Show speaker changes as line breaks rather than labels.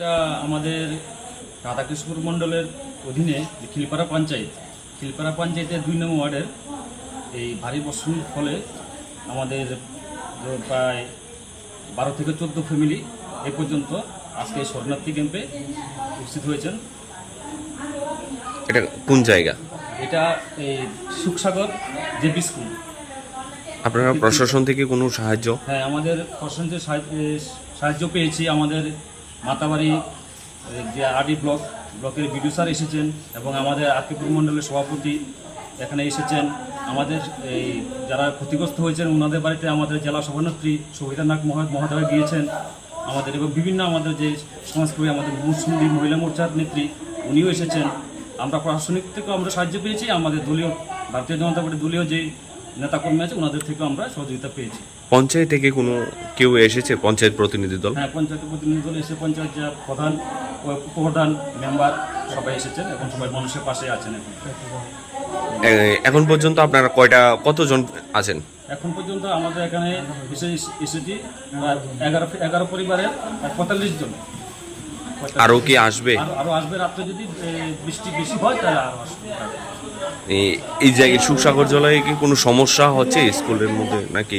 এটা আমাদের রাধাকৃষ্ণপুর মণ্ডলের অধীনে যে খিলপাড়া পঞ্চায়েত খিলপাড়া পঞ্চায়েতের দুই নম্বর ওয়ার্ডের এই ভারী বর্ষণের ফলে আমাদের প্রায় বারো থেকে চোদ্দ ফ্যামিলি এ পর্যন্ত আজকে শরণার্থী ক্যাম্পে উপস্থিত হয়েছেন।
এটা কোন জায়গা?
এটা এই সুখসাগর জেপি স্কুল।
আপনারা প্রশাসন থেকে কোনো সাহায্য?
হ্যাঁ আমাদের প্রশাসনের সাহায্য সাহায্য পেয়েছি। আমাদের মাতাবাড়ি যে আরডি ব্লক, ব্লকের বিডিও স্যার এসেছেন এবং আমাদের আকিপুর মণ্ডলের সভাপতি এখানে এসেছেন। আমাদের এই যারা ক্ষতিগ্রস্ত হয়েছেন ওনাদের বাড়িতে আমাদের জেলা সভানেত্রী সবিতা নাগ মহা- মহোদয় গিয়েছেন। আমাদের এবং বিভিন্ন আমাদের যে সমাজকর্মী আমাদের মুসলিম মহিলা মোর্চার নেত্রী, উনিও এসেছেন। আমরা প্রশাসনিক থেকেও আমরা সাহায্য পেয়েছি। আমাদের দলীয়, ভারতীয় জনতা পার্টির দলীয় যে নেতাকর্মী আছে ওনাদের থেকেও আমরা সহযোগিতা পেয়েছি।
পঞ্চায়েত থেকে কোনো কেউ এসেছে পঞ্চায়েত প্রতিনিধি দল?
হ্যাঁ পঞ্চায়েত প্রতিনিধি দল এসে পঞ্চায়েত যা প্রধান উপপ্রধান মেম্বার সবাই এসেছেন এবং সবাই মানুষের পাশে আছেন এখন।
এখন পর্যন্ত আপনারা কয়টা কতজন আছেন?
এখন পর্যন্ত আমাদের এখানে এসে এসেছি এগারো এগারো পরিবারের পঁয়তাল্লিশ জন।
আরও কি আসবে?
আরও আরও আসবে রাত্রে যদি বৃষ্টি বেশি হয় তাহলে আরও আসবে।
এই- জায়গায় সুসাগর জলায় কি কোনো সমস্যা হচ্ছে স্কুলের মধ্যে নাকি?